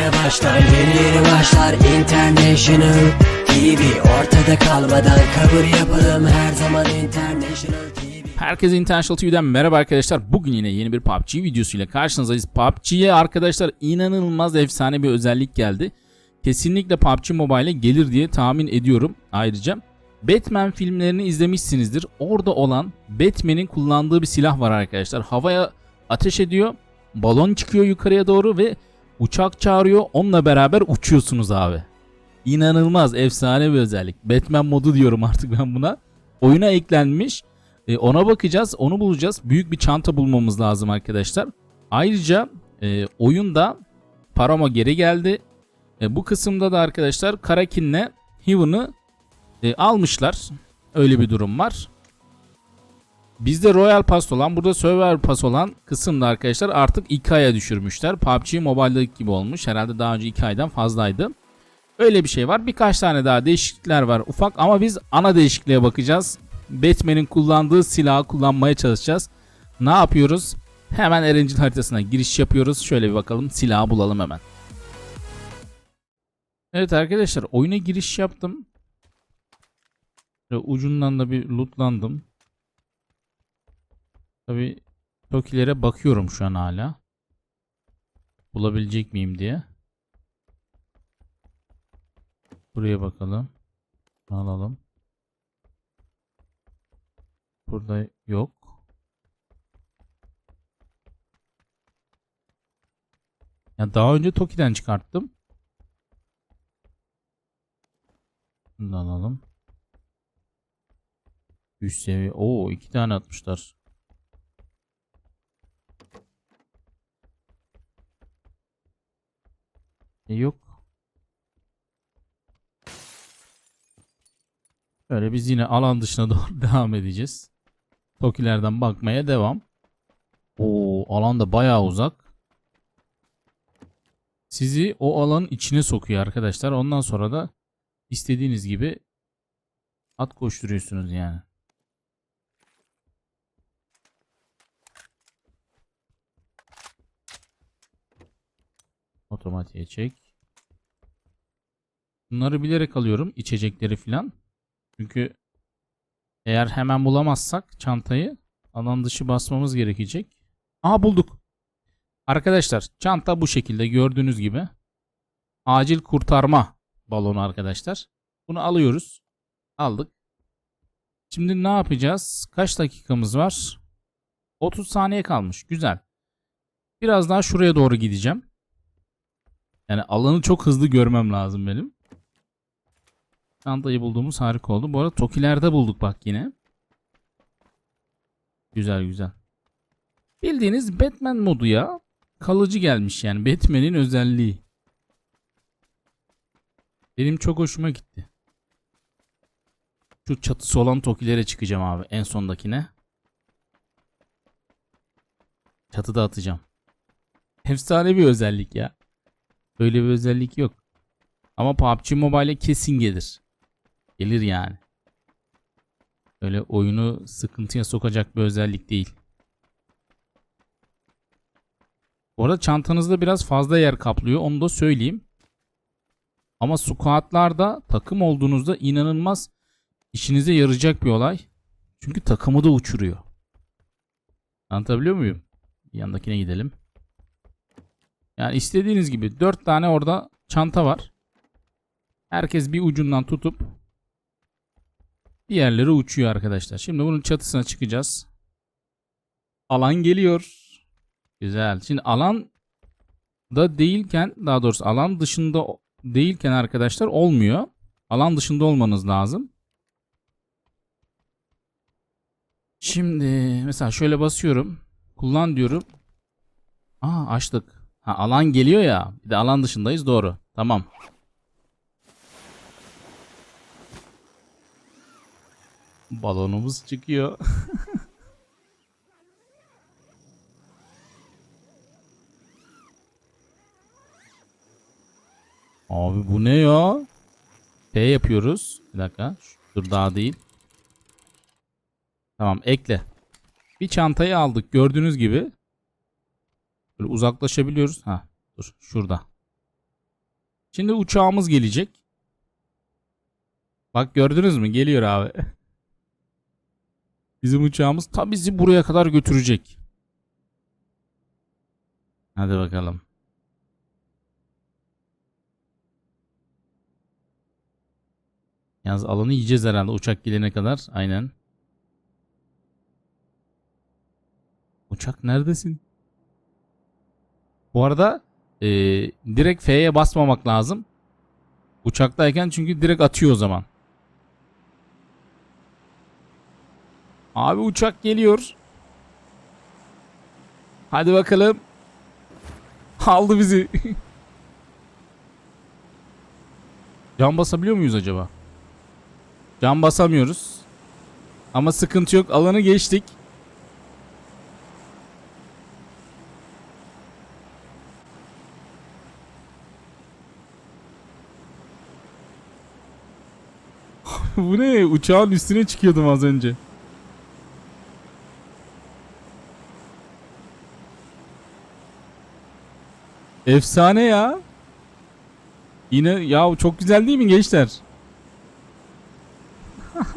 yeni başlar Yeni yeni başlar International TV Ortada kalmadan kabul yapalım Her zaman International TV Herkese International TV'den merhaba arkadaşlar. Bugün yine yeni bir PUBG videosuyla karşınızdayız. PUBG'ye arkadaşlar inanılmaz efsane bir özellik geldi. Kesinlikle PUBG Mobile'e gelir diye tahmin ediyorum. Ayrıca Batman filmlerini izlemişsinizdir. Orada olan Batman'in kullandığı bir silah var arkadaşlar. Havaya ateş ediyor. Balon çıkıyor yukarıya doğru ve uçak çağırıyor. Onunla beraber uçuyorsunuz abi. İnanılmaz efsane bir özellik. Batman modu diyorum artık ben buna. Oyuna eklenmiş. E, ona bakacağız, onu bulacağız. Büyük bir çanta bulmamız lazım arkadaşlar. Ayrıca e, oyunda Paramo geri geldi. E, bu kısımda da arkadaşlar Karakin'le Heaven'ı e, almışlar. Öyle bir durum var. Bizde Royal Pass olan, burada Survivor Pass olan kısımda arkadaşlar artık 2 aya düşürmüşler. PUBG Mobile'daki gibi olmuş. Herhalde daha önce 2 aydan fazlaydı. Öyle bir şey var. Birkaç tane daha değişiklikler var ufak ama biz ana değişikliğe bakacağız. Batman'in kullandığı silahı kullanmaya çalışacağız. Ne yapıyoruz? Hemen Erencil haritasına giriş yapıyoruz. Şöyle bir bakalım silahı bulalım hemen. Evet arkadaşlar oyuna giriş yaptım. Ucundan da bir lootlandım. Tabi Tokilere bakıyorum şu an hala. Bulabilecek miyim diye. Buraya bakalım. Alalım. Burada yok. Ya daha önce Toki'den çıkarttım. Bunu alalım. Üst seviye. Oo iki tane atmışlar. Yok. Böyle biz yine alan dışına doğru devam edeceğiz. Tokilerden bakmaya devam. Oo alan da bayağı uzak. Sizi o alanın içine sokuyor arkadaşlar. Ondan sonra da istediğiniz gibi at koşturuyorsunuz yani. Otomatiğe çek. Bunları bilerek alıyorum. içecekleri filan. Çünkü eğer hemen bulamazsak çantayı alan dışı basmamız gerekecek. Aha bulduk. Arkadaşlar çanta bu şekilde gördüğünüz gibi. Acil kurtarma balonu arkadaşlar. Bunu alıyoruz. Aldık. Şimdi ne yapacağız? Kaç dakikamız var? 30 saniye kalmış. Güzel. Biraz daha şuraya doğru gideceğim. Yani alanı çok hızlı görmem lazım benim. Çantayı bulduğumuz harika oldu. Bu arada Tokilerde bulduk bak yine. Güzel güzel. Bildiğiniz Batman modu ya. Kalıcı gelmiş yani. Batman'in özelliği. Benim çok hoşuma gitti. Şu çatısı olan Tokilere çıkacağım abi. En sondakine. Çatıda atacağım. Efsane bir özellik ya. Böyle bir özellik yok. Ama PUBG Mobile'e kesin gelir. Gelir yani. Öyle oyunu sıkıntıya sokacak bir özellik değil. Bu arada çantanızda biraz fazla yer kaplıyor. Onu da söyleyeyim. Ama squatlarda takım olduğunuzda inanılmaz işinize yarayacak bir olay. Çünkü takımı da uçuruyor. Anlatabiliyor muyum? Yandakine gidelim. Yani istediğiniz gibi 4 tane orada çanta var. Herkes bir ucundan tutup diğerleri uçuyor arkadaşlar. Şimdi bunun çatısına çıkacağız. Alan geliyor. Güzel. Şimdi alan da değilken daha doğrusu alan dışında değilken arkadaşlar olmuyor. Alan dışında olmanız lazım. Şimdi mesela şöyle basıyorum. Kullan diyorum. Aa açtık. Ha alan geliyor ya. Bir de alan dışındayız doğru. Tamam. Balonumuz çıkıyor. Abi bu ne ya? P yapıyoruz. Bir dakika. Dur daha değil. Tamam ekle. Bir çantayı aldık gördüğünüz gibi. Böyle uzaklaşabiliyoruz. Ha dur şurada. Şimdi uçağımız gelecek. Bak gördünüz mü? Geliyor abi. Bizim uçağımız ta bizi buraya kadar götürecek. Hadi bakalım. Yalnız alanı yiyeceğiz herhalde uçak gelene kadar. Aynen. Uçak neredesin? Bu arada eee, direkt F'ye basmamak lazım. Uçaktayken çünkü direkt atıyor o zaman. Abi uçak geliyor. Hadi bakalım. Aldı bizi. Can basabiliyor muyuz acaba? Can basamıyoruz. Ama sıkıntı yok. Alanı geçtik. Bu ne? Uçağın üstüne çıkıyordum az önce. Efsane ya. Yine ya çok güzel değil mi gençler?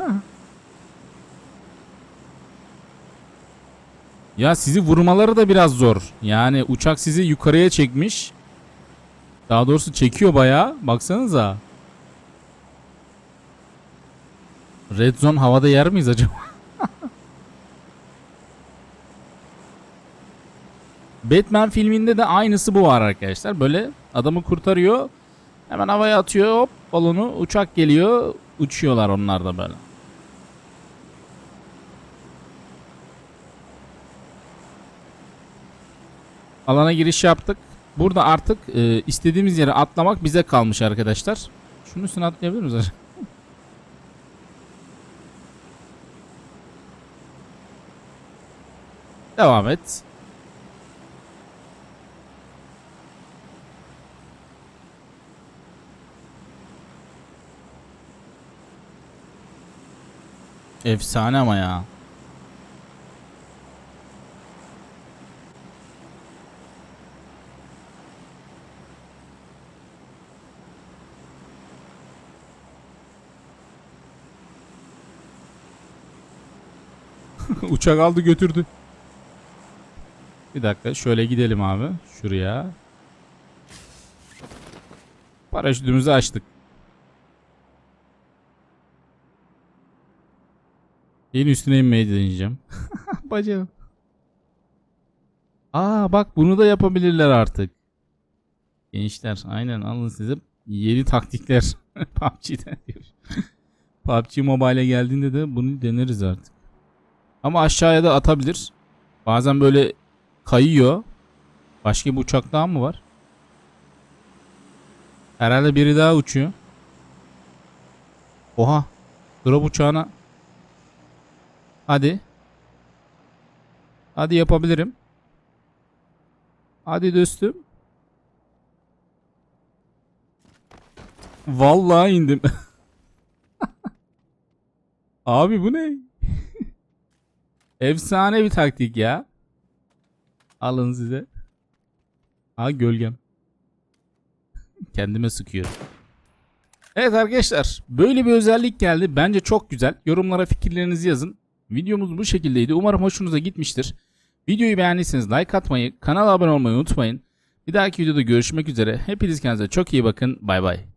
ya sizi vurmaları da biraz zor. Yani uçak sizi yukarıya çekmiş. Daha doğrusu çekiyor bayağı. Baksanıza. Red Zone havada yer miyiz acaba? Batman filminde de aynısı bu var arkadaşlar. Böyle adamı kurtarıyor. Hemen havaya atıyor. Hop balonu uçak geliyor. Uçuyorlar onlar da böyle. Alana giriş yaptık. Burada artık e, istediğimiz yere atlamak bize kalmış arkadaşlar. Şunun üstüne atlayabilir miyiz? Devam et. Efsane ama ya. Uçak aldı götürdü. Bir dakika şöyle gidelim abi. Şuraya. Paraşütümüzü açtık. Yeni üstüne inmeyi deneyeceğim. Bacağım. Aa bak bunu da yapabilirler artık. Gençler aynen alın size yeni taktikler. PUBG'den diyor. PUBG Mobile'e geldiğinde de bunu deneriz artık. Ama aşağıya da atabilir. Bazen böyle kayıyor. Başka bir uçak daha mı var? Herhalde biri daha uçuyor. Oha. Drop uçağına. Hadi. Hadi yapabilirim. Hadi dostum. Vallahi indim. Abi bu ne? Efsane bir taktik ya. Alın size. Ha gölgem. Kendime sıkıyorum. Evet arkadaşlar böyle bir özellik geldi. Bence çok güzel. Yorumlara fikirlerinizi yazın. Videomuz bu şekildeydi. Umarım hoşunuza gitmiştir. Videoyu beğendiyseniz like atmayı, kanala abone olmayı unutmayın. Bir dahaki videoda görüşmek üzere. Hepiniz kendinize çok iyi bakın. Bay bay.